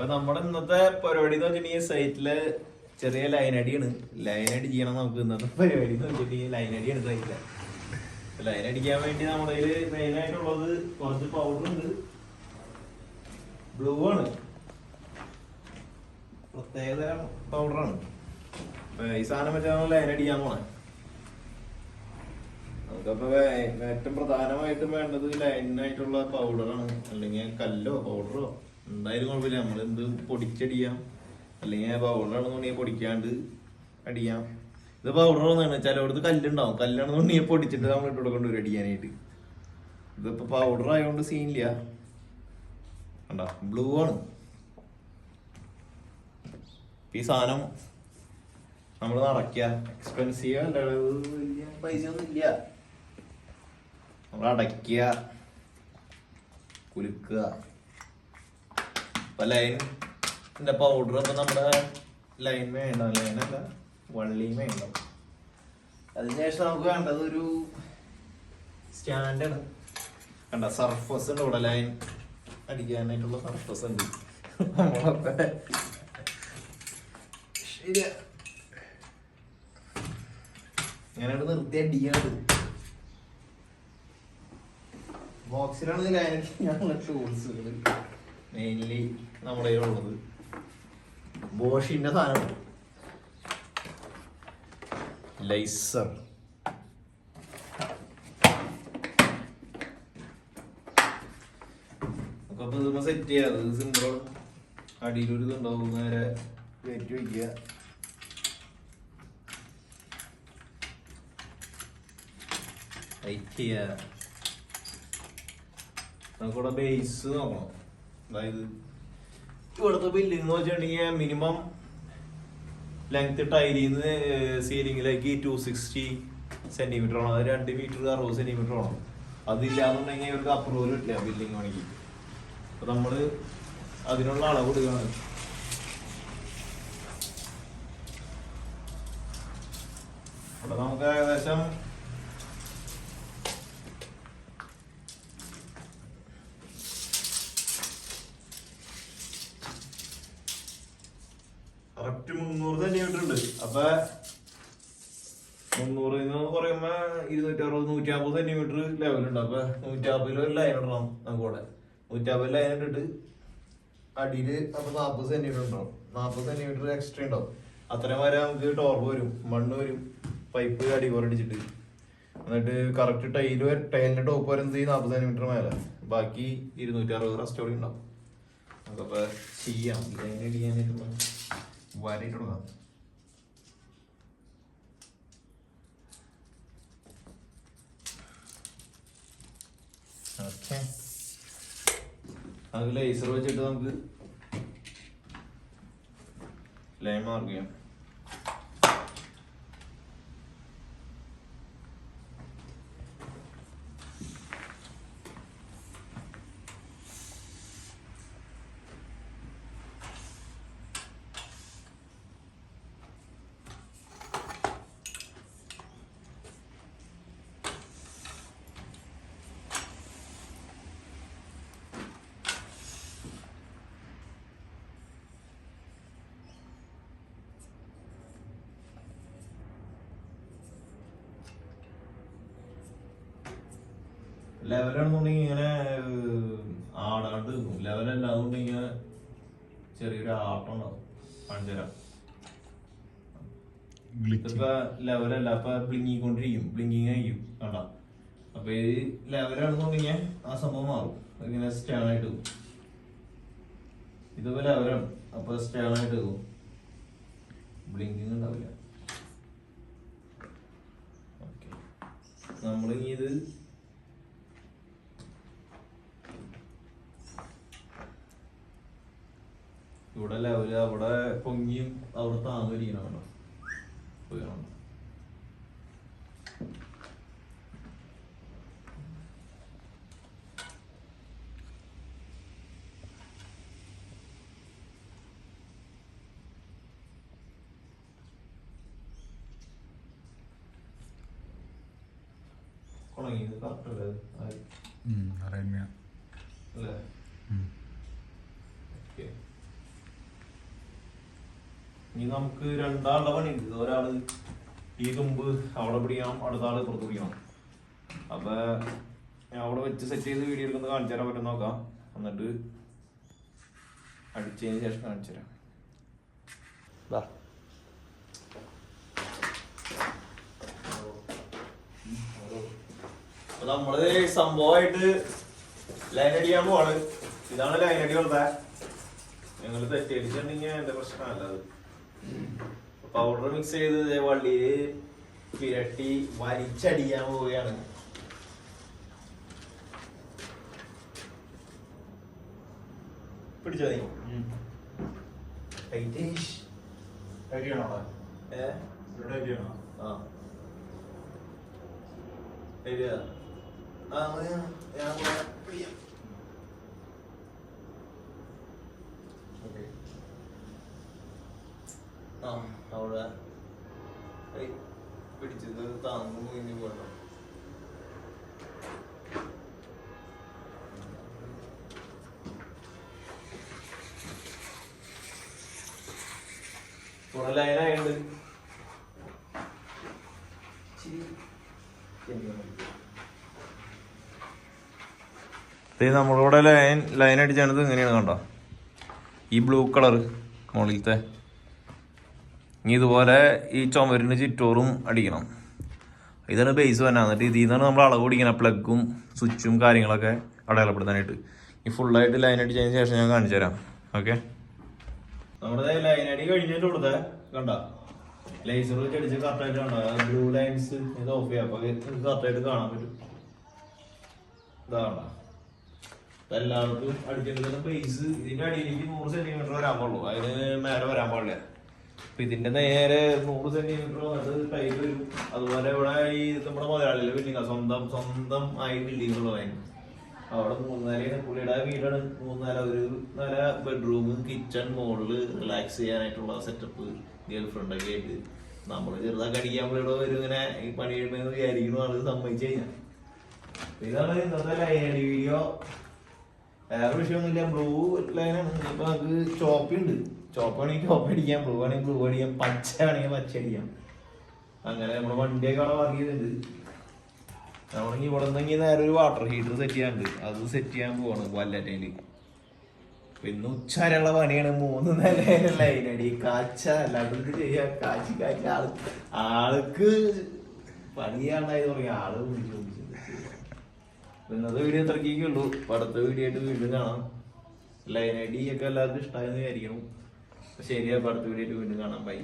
അപ്പൊ നമ്മുടെ ഇന്നത്തെ പരിപാടി എന്ന് വെച്ചിട്ടുണ്ടെങ്കിൽ സൈറ്റിൽ ചെറിയ ലൈൻ അടി ചെയ്യണം നമുക്ക് ഇന്നത്തെ പരിപാടി എന്ന് വെച്ചിട്ടുണ്ടെങ്കിൽ ലൈൻ അടിയാണ് സൈറ്റിൽ ലൈൻ അടിക്കാൻ വേണ്ടി നമ്മുടെ കയ്യിൽ മെയിൻ ആയിട്ടുള്ളത് കുറച്ച് പൗഡർ ഉണ്ട്. ബ്ലൂ ആണ്. പ്രത്യേകതരം പൗഡറാണ് ഈ സാധനം വെച്ചാൽ ലൈൻ അടിക്കാൻ പോണേ. നമുക്കപ്പോ ഏറ്റവും പ്രധാനമായിട്ടും വേണ്ടത് ലൈനായിട്ടുള്ള പൗഡറാണ് അല്ലെങ്കിൽ കല്ലോ പൗഡറോ എന്തായാലും കുഴപ്പമില്ല. നമ്മളെന്ത് പൊടിച്ചടിയാം? അല്ലെങ്കിൽ പൗഡറാണെന്നുണ്ടെങ്കിൽ പൊടിക്കാണ്ട് അടിയാം. ഇത് പൗഡർ ഒന്നാണ് ചിലവിടത്ത് കല്ലുണ്ടാവും. കല്ലാണെന്നുണ്ടെങ്കിൽ പൊടിച്ചിട്ട് നമ്മൾ ഇട്ട് കൊടുക്കേണ്ടി വരും അടിക്കാനായിട്ട്. ഇതിപ്പോ പൗഡർ ആയതുകൊണ്ട് സീനില്ല കണ്ട? ബ്ലൂ ആണ്. ഈ സാധനം നമ്മൾ നടക്കുക എക്സ്പെൻസീവ് അല്ല. വലിയ പൈസ ഒന്നും ഇല്ല. നമ്മൾ അടയ്ക്കുക കുലുക്കുക. ഇപ്പൊ ലൈനിന്റെ പൗഡർ ഇപ്പൊ നമ്മുടെ ലൈൻ വേണ്ട ലൈനല്ല വള്ളിയും വേണ്ട അതിനുശേഷം നമുക്ക് വേണ്ടത് ഒരു സ്റ്റാൻഡാണ് കണ്ട സർഫസ് ഉണ്ട് ഇവിടെ ലൈൻ അടിക്കാനായിട്ടുള്ള സർഫസ് ഉണ്ട്. നമ്മളൊക്കെ ഇങ്ങനെ നിർത്തി അടിക്കാണ് ബോക്സിലാണ് ഞാനുള്ള ടൂൾസുകൾ മെയിൻലി നമ്മുടെ കയ്യിലുള്ളത് ബോഷിന്റെ സാധനം ലൈസർ സെറ്റ് ചെയ്യാം. അത് സിമ്പിൾ അടിയിലൊരു ഇതുണ്ടാവും നേരെ കയറ്റി വയ്ക്കുക. ടൈറ്റ് ചെയ്യുക. നമുക്കിവിടെ ബേസ് നോക്കണം. അതായത് ഇവിടുത്തെ ബില്ലിംഗ് എന്ന് വെച്ചിട്ടുണ്ടെങ്കിൽ മിനിമം ലെങ്ത് ടൈലിന്ന് സീലിംഗിലേക്ക് ടു സിക്സ്റ്റി സെന്റിമീറ്റർ ആണ് അത് രണ്ട് മീറ്റർ അറുപത് സെന്റിമീറ്റർ ആണ് അതില്ലാന്നുണ്ടെങ്കിൽ ഇവർക്ക് അപ്രൂവൽ കിട്ടില്ല ബില്ലിംഗ് വേണമെങ്കിൽ അപ്പൊ നമ്മൾ അതിനുള്ള അളവ് കൊടുക്കുകയാണ്. അപ്പൊ നമുക്ക് ഏകദേശം കറക്റ്റ് മുന്നൂറ് സെന്റിമീറ്റർ ഉണ്ട്. അപ്പൊ മുന്നൂറ് എന്ന് പറയുമ്പോ ഇരുന്നൂറ്റി അറുപത് നൂറ്റി അമ്പത് സെന്റിമീറ്റർ ലെവൽ ഉണ്ട്. അപ്പൊ നൂറ്റമ്പതിൽ ഒരു ലൈൻ ഇടണം നമുക്ക് ഇവിടെ. നൂറ്റമ്പത് ലൈൻ ഇട്ടിട്ട് അടിയിൽ അപ്പൊ നാപ്പത് സെന്റിമീറ്റർ ഉണ്ടാവും. നാപ്പത് സെന്റിമീറ്റർ എക്സ്ട്രാ ഉണ്ടാവും. അത്രയും വരെ നമുക്ക് ടോർബ് വരും മണ്ണ് വരും പൈപ്പ് അടി കുറടിച്ചിട്ട് എന്നിട്ട് കറക്റ്റ് ടൈൽ ടൈലിന്റെ ടോപ്പ് വരുന്നത് ഈ നാപ്പത് സെന്റിമീറ്റർ മേലെ. ബാക്കി ഇരുന്നൂറ്റി അറുപത് റെസ്റ്റോറി ഉണ്ടാവും. നമുക്കപ്പോ ചെയ്യാം. ഇതെങ്ങനെ അടിക്കാനായിട്ടുള്ള വരയിട്ട് കൊടുക്കാം ഓക്കെ. അത് ലേസർ വെച്ചിട്ട് നമുക്ക് ലൈൻ മാർക്ക് ചെയ്യാം ലെവലാണെന്നുണ്ടെങ്കിൽ ഇങ്ങനെ ആടാണ്ട് നിൽക്കും ലെവലല്ലാന്നുണ്ടെങ്കിൽ ഇങ്ങനെ ചെറിയൊരു ആട്ടം ഉണ്ടാവും. പഞ്ചര. ഇതിപ്പോ ലെവലല്ല അപ്പൊ ബ്ലിങ്ങിക്കൊണ്ടിരിക്കും. ബ്ലിങ്ങിങ് ആയിരിക്കും. കണ്ട? അപ്പൊ ഇത് ലെവലാണെന്നുണ്ടെങ്കിൽ ആ സംഭവം മാറും. ഇങ്ങനെ സ്റ്റേൺ ആയിട്ട് പോകും ഇതിപ്പോ ലെവലാണ്. അപ്പൊ സ്റ്റേൺ ആയിട്ട് പോകും ബ്ലിങ്കിങ് ഉണ്ടാവില്ല. നമ്മളിനി ഇത് ഇവിടെ ലെവൽ അവിടെ പൊങ്ങിയും അവിടെ താന്നിരിക്കണം പോയി കാണണം. ഉണങ്ങിയത് അല്ലേ? അല്ലേ? ഇനി നമുക്ക് രണ്ടാളുടെ പണി ഉണ്ട് ഒരാൾ ഈ തുമ്പ് അവിടെ പിടിക്കണം അടുത്ത ആൾ പുറത്ത് പിടിക്കണം. അപ്പൊ ഞാൻ അവിടെ വെച്ച് സെറ്റ് ചെയ്ത് വീഡിയോ എടുക്കുന്നത് കാണിച്ചു തരാൻ പറ്റും നോക്കാം. എന്നിട്ട് അടിച്ചതിന് ശേഷം കാണിച്ചു തരാം. നമ്മൾ സംഭവമായിട്ട് ലൈൻ അടിക്കാൻ പോവാണ്. ഇതാണ് ലൈൻ അടി ഉള്ളത് ഞങ്ങൾ തെറ്റിയടിച്ചിട്ടുണ്ടെങ്കിൽ എന്റെ പ്രശ്നമല്ല അത്. പൗഡർ മിക്സ് ചെയ്ത് ഇതേ വള്ളിയിൽ പിരട്ടി വലിച്ചടിക്കാൻ പോവുകയാണ്. പിടിച്ചോ ഞാൻ അവിടെ. പിടിച്ചത് താങ്ങും ഇനി ലൈനായുണ്ട്. നമ്മളിവിടെ ലൈൻ ലൈൻ അടിച്ചാണിത് ഇങ്ങനെയാണ് കണ്ടോ? ഈ ബ്ലൂ കളർ മുകളിലത്തെ. ഇനി ഇതുപോലെ ഈ ചുമരിന് ചുറ്റോറും അടിക്കണം. ഇതാണ് ബേസ് തന്നെ എന്നിട്ട് ഇതിൽ നിന്നാണ് നമ്മൾ അളവ് പിടിക്കണം. പ്ലഗും സ്വിച്ചും കാര്യങ്ങളൊക്കെ അടയാളപ്പെടുത്താനായിട്ട്. ഈ ഫുള്ളായിട്ട് ലൈൻ അടിച്ചതിന് ശേഷം ഞാൻ കാണിച്ചു തരാം. ഓക്കെ നമ്മുടെ ലൈൻ അടി കഴിഞ്ഞിട്ട് കൊടുത്തേ. കണ്ട? ലേസർ വെച്ച് അടിച്ച് കറക്റ്റായിട്ട് കാണാം ബ്ലൂ ലൈൻസ് ഇത് ഓഫ് ചെയ്യാം. അപ്പൊ കറക്റ്റായിട്ട് കാണാൻ പറ്റും. ഇതാണ്? എല്ലാവർക്കും അടിച്ചിട്ട് ബേസ് ഇതിന്റെ അടിയിലേക്ക് നൂറ് സെന്റിമീറ്റർ വരാൻ പാടുള്ളൂ. അതിന് മേലെ വരാൻ പാടില്ല. അപ്പൊ ഇതിന്റെ നേരെ നൂറ് സെന്റിമീറ്റർ അത് ടൈൽ വരും. അതുപോലെ ഇവിടെ ഈ നമ്മുടെ മുതലാളിയിലെ ബിൽഡിംഗ് സ്വന്തം സ്വന്തം ആയി ബിൽഡിംഗ് ഉള്ളതായി അവിടെ മൂന്നാലാണ് പുള്ളിയുടെ വീടാണ്. മൂന്നാല ഒരു നല്ല ബെഡ്റൂം കിച്ചൺ മോളിൽ റിലാക്സ് ചെയ്യാനായിട്ടുള്ള സെറ്റപ്പ് ഗേൾ ഫ്രണ്ട് ഒക്കെ ആയിട്ട്. നമ്മൾ ചെറുതാക്കി അടിക്കാൻ പുള്ളിയുടെ ഒരു ഇങ്ങനെ ഈ പണി കഴിയുമ്പോൾ വിചാരിക്കുന്നു. ആൾ സമ്മതിച്ചു കഴിഞ്ഞാൽ ഇതാണ് ഇന്നത്തെ ലൈനടി വീഡിയോ വേറെ വിഷയമൊന്നുമില്ല. ബ്ലൂ ലൈനാണ് ഇപ്പൊ നമുക്ക് ചോപ്പ് ഉണ്ട് ചോപ്പ് അടിക്കാം ബ്ലൂ ആണെങ്കിൽ ബ്ലൂ അടിക്കാം പച്ച ആണെങ്കിൽ പച്ച അടിക്കാം അങ്ങനെ നമ്മുടെ വണ്ടിയൊക്കെ അവിടെ വർക്ക് ചെയ്തിട്ടുണ്ട്. നമ്മളെങ്കിൽ ഇവിടെ നിന്നെങ്കിൽ നേരെ ഒരു വാട്ടർ ഹീറ്റർ സെറ്റ് ചെയ്യാണ്ട് അത് സെറ്റ് ചെയ്യാൻ പോവാണ് വല്ലാറ്റേൽ പിന്നെ ഉച്ച വരെയുള്ള പണിയാണ്. മൂന്ന് നേരം ലൈനടി കാച്ച അല്ലാണ്ട് ചെയ്യാ. കാച്ചി കാച്ച ആൾ ആൾക്ക് പണിയാണ്ടായി തുടങ്ങി. ആൾ വിളിച്ചു വിളിച്ചു ഇന്നത്തെ വീഡിയോ ഇത്രക്കേക്കുള്ളൂ ഉള്ളൂ. അടുത്ത വീഡിയോ ആയിട്ട് വീണ്ടും കാണാം. ലൈനടി ഒക്കെ എല്ലാവർക്കും ഇഷ്ടമായെന്ന് വിചാരിക്കണം. ശരി അപ്പൊ അടുത്ത വീഡിയോ വീണ്ടും കാണാം. ബൈ